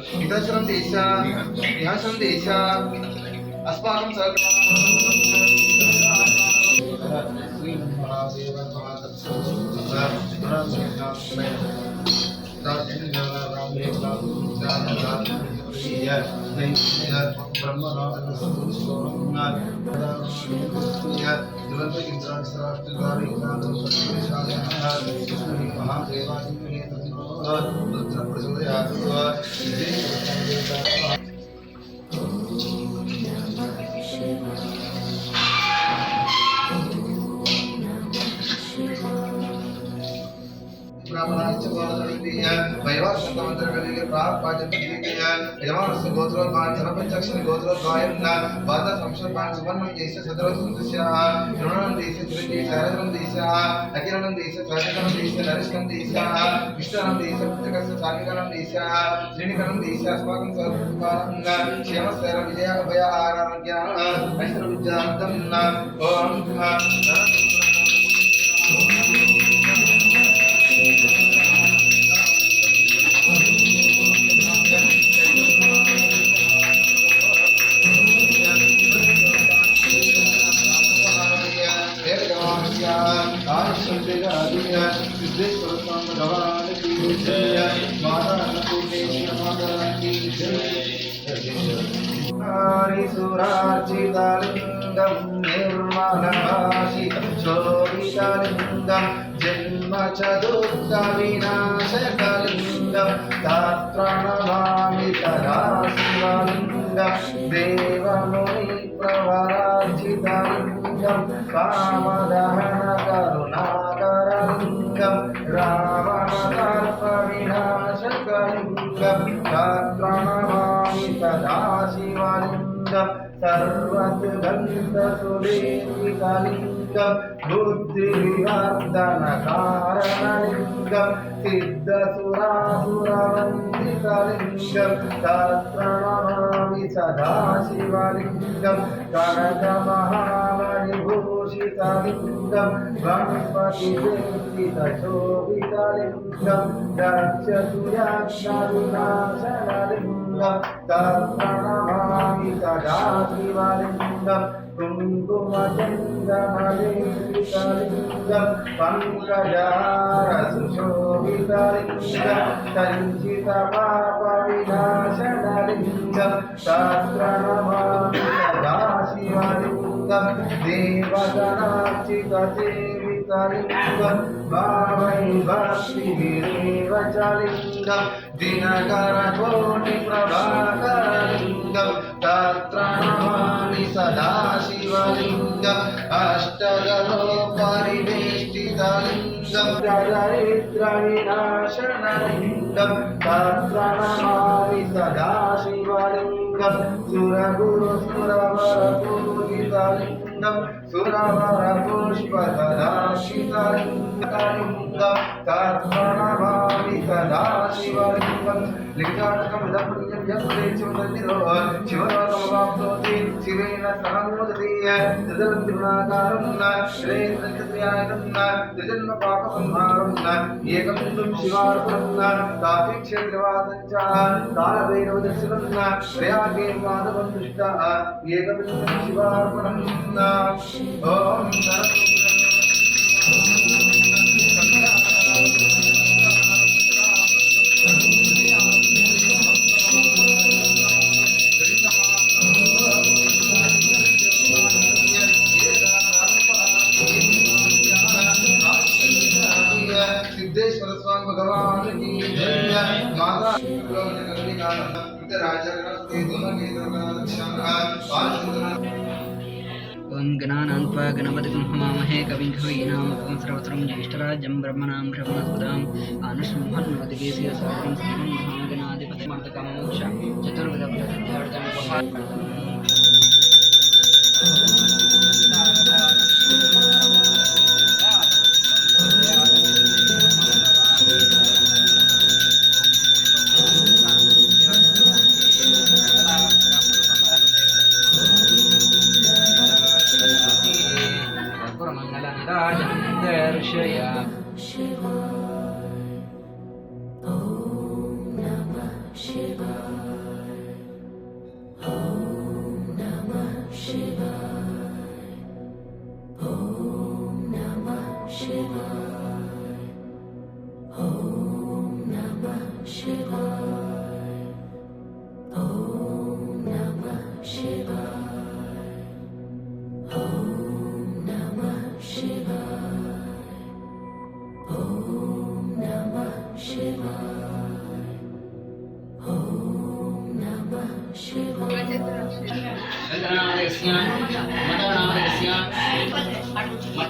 इतश्रम देश इहश्रम देश अस्माकं महादेवा Lord, present the गोत्रविद्य वैवासन्तमन्तरकलिगे प्राप्पाचन्तद्वितीय यजमानस्य गोत्रोद्भान् जनपञ्चक्षनि गोत्रोद्भायं न वाद संशर्पान् सुवर्णं देशस्य सदरसुन्दस्याः श्रवणं देशस्य धृति सहरं देशः अकिरणं देशस्य सहजकरं देशस्य नरिष्ठं देशः विष्णनं देशस्य पुस्तकस्य सानिकरं देशः श्रीनिकरं देशः अस्माकं सर्वं क्षेमस्य विजय अभय आरोग्य ఆదియ సిద్ధేశ్వర స్వామి భగవానికి జయ. మాతా అన్నపూర్ణేశ్వర మాతాకి జయసురార్చితాలింగం నిర్మలభాషిత శోభితలింగం జన్మ చతుర్థ వినాశకలింగం తాత్రణమామి తదా దేవముని ప్రవరార్చితలింగం కామదహన కరుణాకరంగం రావణదర్ప వినాశకలింగం తత్రణమామి సదాశివలింగం సర్వసుగంధసురేకలింగం బుద్ధివివర్ధనకారణలింగం సిద్ధసురాసురవందితలింగం తత్రణమామి సదాశివలింగం కనకమహామణిభూ शिवलिङ्गं कनकमहामणिभूषितलिङ्गं गणपतिदेशितशोभितलिङ्गं रक्षतु याज्ञविनाशनलिङ्गं तत्प्रणमामि सदा शिवलिङ्गं कुङ्कुमचन्दमलेशितलिङ्गं पङ्कजारसुशोभितलिङ्गं कञ्चितपापविनाशनलिङ्गं तत्प्रणमामि सदा शिवलिङ्गं देवगणार्चितसेवितलिङ्गं भावै भक्तिभिरेव च लिङ्गं दिनकरकोटिप्रभाकरलिङ्गं तत्र नमामि सदा शिवलिङ्गम् अष्टगलोपरिवेष्टितलिङ्गं दरिद्रविनाशनलिङ्गं तत्र नमामि सदा शिवलिङ्गं Dam, Dura Guru, Dura Vara, సురవర పుష్పదాశితలింగ తర్పణమామి సదా శివలింగం లింగాటకమిదం యస్రేచుందిరో శివలోకమవాప్నోతి శివేన సహమోదతీయ తదరుద్రుణాకారం శ్రేయస్యాయనం త్రిజన్మ పాప సంహారం ఏకమిందుం శివార్పణం తాపి క్షేత్రవాసం చ కాలభైరవ దర్శనం శ్రేయాగే మాధవం దృష్ట ఏకమిందుం శివార్పణం سرسوان माता ॐ गणानान्त्वा गणपतिं हवामहे कविं कवीनामकं सर्वत्रं ज्येष्ठराज्यं ब्रह्मणां ब्रह्मणस्पदाम् आनुष्मन्नोदिकेशय सर्वं सर्वं महागणाधिपतिमर्तकमोक्ष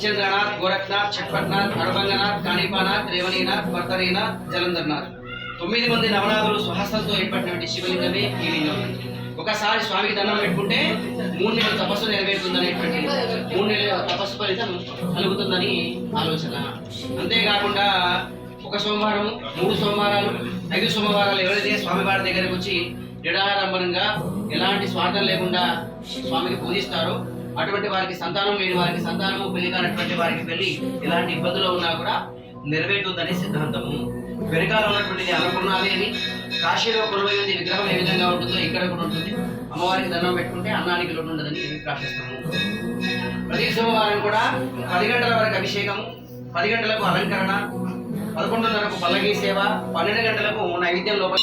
సత్యేంద్రనాథ్ గోరఖ్నాథ్ చట్పట్నాథ్ అడభంగనాథ్ కాణిపానాథ్ రేవణీనాథ్ భర్తరీనాథ్ జలంధర్నాథ్. తొమ్మిది మంది నవనాథులు స్వహస్తంతో ఏర్పడినటువంటి శివలింగమే ఈ లింగం. ఒకసారి స్వామికి దండం పెట్టుకుంటే మూడు నెలల తపస్సు నెరవేరుతుందనేటువంటి మూడు నెలల తపస్సు ఫలితం కలుగుతుందని ఆలోచన. అంతేకాకుండా ఒక సోమవారం మూడు సోమవారాలు ఐదు సోమవారాలు ఎవరైతే స్వామివారి దగ్గరకు వచ్చి నిడారంభనంగా ఎలాంటి స్వార్థం లేకుండా స్వామికి పూజిస్తారో అటువంటి వారికి సంతానం లేని వారికి సంతానము పెళ్ళి కానటువంటి వారికి పెళ్ళి ఎలాంటి ఇబ్బందులు ఉన్నా కూడా నెరవేరుతుందని సిద్ధాంతము. వెనకాల ఉన్నటువంటిది అన్నపూర్ణాదేవి కాశీలో కొలువై విగ్రహం ఏ విధంగా ఉంటుందో ఇక్కడ కూడా ఉంటుంది. అమ్మవారికి దండం పెట్టుకుంటే అన్నానికి లోటు ఉండదని ప్రార్థిస్తాము ప్రతి సోమవారం కూడా పది గంటల వరకు అభిషేకము పది గంటలకు అలంకరణ పదకొండున్నరకు పల్లకీ సేవ పన్నెండు గంటలకు నైవేద్యం లోపల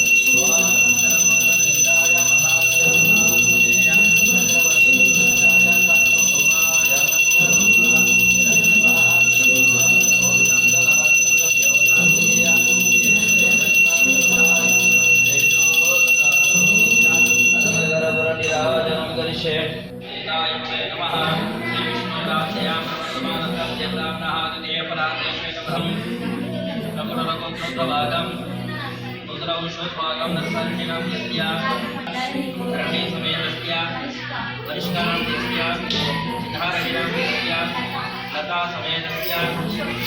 समेतस्य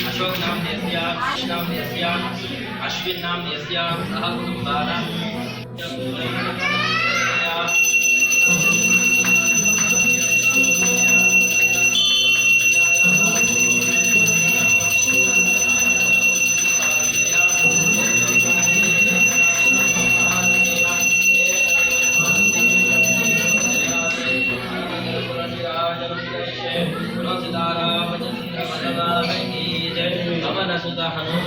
अशोक नाम देस्य नाम देस्य अश्विन नाम देस्य सह कुटुम्बानां ಸುತ ಹನುಮ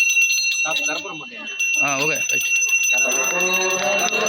నమ శివాయ పాదం ప్రపద్యామి కర్పూరం ఓకే కరుణావతారం